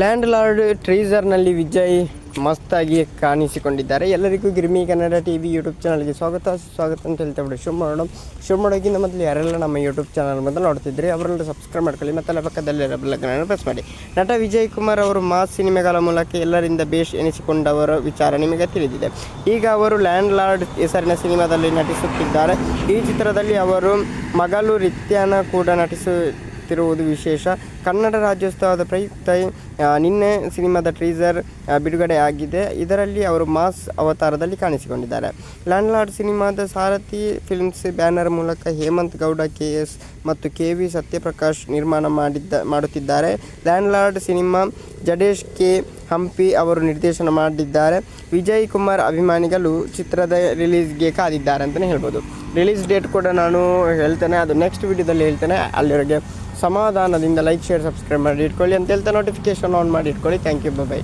Land lord ಟ್ರೀಸರ್ನಲ್ಲಿ ವಿಜಯ್ ಮಸ್ತಾಗಿ ಕಾಣಿಸಿಕೊಂಡಿದ್ದಾರೆ. ಎಲ್ಲರಿಗೂ Girmi Kannada T V YouTube ಚಾನಲ್ಗೆ ಸ್ವಾಗತ. ಸ್ವಾಗತ ಅಂತ ಹೇಳ್ತಾ ಬಿಡಿ ಶುರು ಮಾಡೋಣ ಶುರು ಮಾಡೋಕ್ಕಿಂತ ಮೊದಲು ಯಾರೆಲ್ಲ ನಮ್ಮ ಯೂಟ್ಯೂಬ್ ಚಾನಲ್ ಮೊದಲು ನೋಡ್ತಿದ್ರಿ, ಅವರೆಲ್ಲ ಸಬ್ಸ್ಕ್ರೈಬ್ ಮಾಡ್ಕೊಳ್ಳಿ. ಮತ್ತೆ ಪಕ್ಕದಲ್ಲಿರೋ ಬೆಲ್ಲಕ್ಕನ್ನು ಪ್ರೆಸ್ ಮಾಡಿ. ನಟ ವಿಜಯ್ ಕುಮಾರ್ ಅವರು ಮಾಸ್ ಸಿನಿಮಾಗಳ ಮೂಲಕ ಎಲ್ಲರಿಂದ ಬೇಷ್ ಎನಿಸಿಕೊಂಡವರ ವಿಚಾರ ನಿಮಗೆ ತಿಳಿದಿದೆ. ಈಗ ಅವರು ಲ್ಯಾಂಡ್ ಲಾರ್ಡ್ ಹೆಸರಿನ ಸಿನಿಮಾದಲ್ಲಿ ನಟಿಸುತ್ತಿದ್ದಾರೆ. ಈ ಚಿತ್ರದಲ್ಲಿ ಅವರು ಮಗಳು ರಿತ್ಯಾನ ಕೂಡ ನಟಿಸುತ್ತಿರುವುದು ವಿಶೇಷ. ಕನ್ನಡ ರಾಜ್ಯೋತ್ಸವದ ಪ್ರಯುಕ್ತ ನಿನ್ನೆ ಸಿನಿಮಾದ ಟ್ರೀಸರ್ ಬಿಡುಗಡೆ ಆಗಿದೆ. ಇದರಲ್ಲಿ ಅವರು ಮಾಸ್ ಅವತಾರದಲ್ಲಿ ಕಾಣಿಸಿಕೊಂಡಿದ್ದಾರೆ. ಲ್ಯಾಂಡ್ ಲಾರ್ಡ್ ಸಿನಿಮಾದ ಸಾರಥಿ ಫಿಲ್ಮ್ಸ್ ಬ್ಯಾನರ್ ಮೂಲಕ ಹೇಮಂತ್ ಗೌಡ ಕೆ ಎಸ್ ಮತ್ತು ಕೆ ವಿ ಸತ್ಯಪ್ರಕಾಶ್ ನಿರ್ಮಾಣ ಮಾಡಿದ್ದ, ಮಾಡುತ್ತಿದ್ದಾರೆ. Land lord cinema Jadesh K. Hampi ಅವರು ನಿರ್ದೇಶನ ಮಾಡಿದ್ದಾರೆ. ವಿಜಯ್ ಕುಮಾರ್ ಅಭಿಮಾನಿಗಳು ಚಿತ್ರದ ರಿಲೀಸ್ಗೆ ಕಾದಿದ್ದಾರೆ ಅಂತಲೇ ಹೇಳ್ಬೋದು. ರಿಲೀಸ್ ಡೇಟ್ ಕೂಡ ನಾನು ಹೇಳ್ತೇನೆ. ಅದು ನೆಕ್ಸ್ಟ್ ವಿಡಿಯೋದಲ್ಲಿ ಹೇಳ್ತೇನೆ. ಅಲ್ಲಿವರೆಗೆ ಸಮಾಧಾನದಿಂದ ಲೈಕ್ ಶೇರ್ ಸಬ್ಸ್ಕ್ರೈಬ್ ಮಾಡಿ ಇಟ್ಕೊಳ್ಳಿ. ಅಂತ ಹೇಳ್ತಾ ನೋಟಿಫಿಕೇಶನ್ ಆನ್ ಮಾಡಿ ಇಟ್ಕೊಳ್ಳಿ. Thank you by